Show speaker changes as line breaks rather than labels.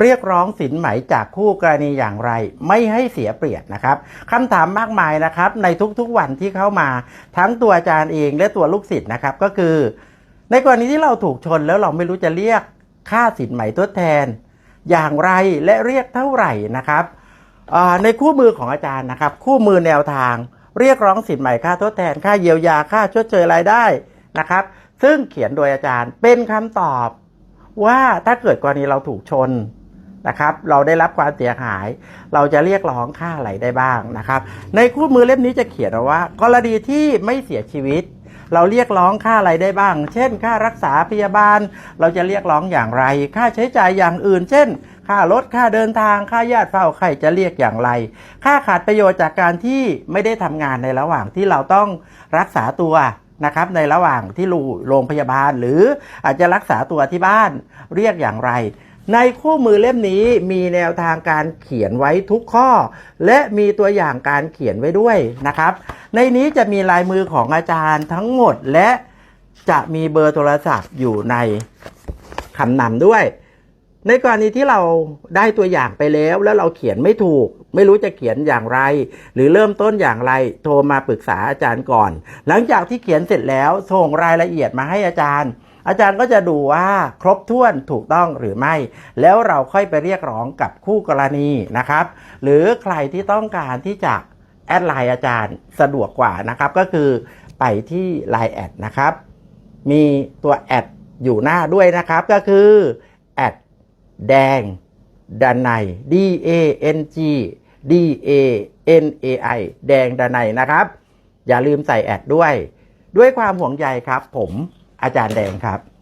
เรียกร้องสินไหมจากคู่กรณีอย่างไร ไม่ให้เสียเปรียบนะครับคำถามมากมายนะครับ ในทุกๆวันที่เข้ามา ทั้งตัวอาจารย์เองและตัวลูกศิษย์นะครับก็คือ ในกรณีที่เราถูกชนแล้วเราไม่รู้จะเรียกค่าสินไหมทดแทน อย่างไรและเรียกเท่าไหร่นะครับในคู่มือของอาจารย์นะครับ คู่มือแนวทาง เรียกร้องสินไหมค่าทดแทน ค่าเยียวยาค่าชดเชยรายได้นะครับ ซึ่งเขียนโดยอาจารย์เป็นคำตอบว่าถ้าเกิดกรณีเราถูกชน นะครับ เราได้รับความเสียหาย เราจะเรียกร้องค่าอะไรได้บ้างนะครับ ในคู่มือเล่มนี้จะเขียนว่า กรณีที่ไม่เสียชีวิต เราเรียกร้องค่าอะไรได้บ้าง เช่น ค่ารักษาพยาบาล เราจะเรียกร้องอย่างไร ค่าใช้จ่ายอย่างอื่น เช่น ค่ารถ ค่าเดินทาง ค่าญาติเฝ้าไข้จะเรียกอย่างไร ค่าขาดประโยชน์จากการที่ไม่ได้ทำงานในระหว่างที่เราต้องรักษาตัวนะครับในระหว่างที่รูโรงพยาบาลหรืออาจจะรักษาตัวที่บ้านเรียกอย่างไร ในคู่มือเล่มนี้มีแนวทางการเขียนไว้ทุกข้อ และมีตัวอย่างการเขียนไว้ด้วยนะครับ ในนี้จะมีลายมือของอาจารย์ทั้งหมดและจะมีเบอร์โทรศัพท์อยู่ในคำนำด้วย ในกรณีที่เราได้ตัวอย่างไปแล้ว แล้วเราเขียนไม่ถูก ไม่รู้จะเขียนอย่างไร หรือเริ่มต้นอย่างไร โทรมาปรึกษาอาจารย์ก่อน หลังจากที่เขียนเสร็จแล้วส่งรายละเอียดมาให้อาจารย์ อาจารย์ก็จะดูว่าครบถ้วนถูกต้องหรือไม่ แล้วเราค่อยไปเรียกร้องกับคู่กรณีนะครับ หรือใครที่ต้องการที่จะแอดไลน์อาจารย์สะดวกกว่านะครับ ก็คือไปที่ Line แอดนะครับ มีตัวแอดอยู่หน้าด้วยนะครับ ก็คือแอดแดงดานใน D A N G D A N A I แดงดานในนะครับ อย่าลืมใส่แอดด้วย ด้วยความห่วงใยครับผม อาจารย์แดงครับ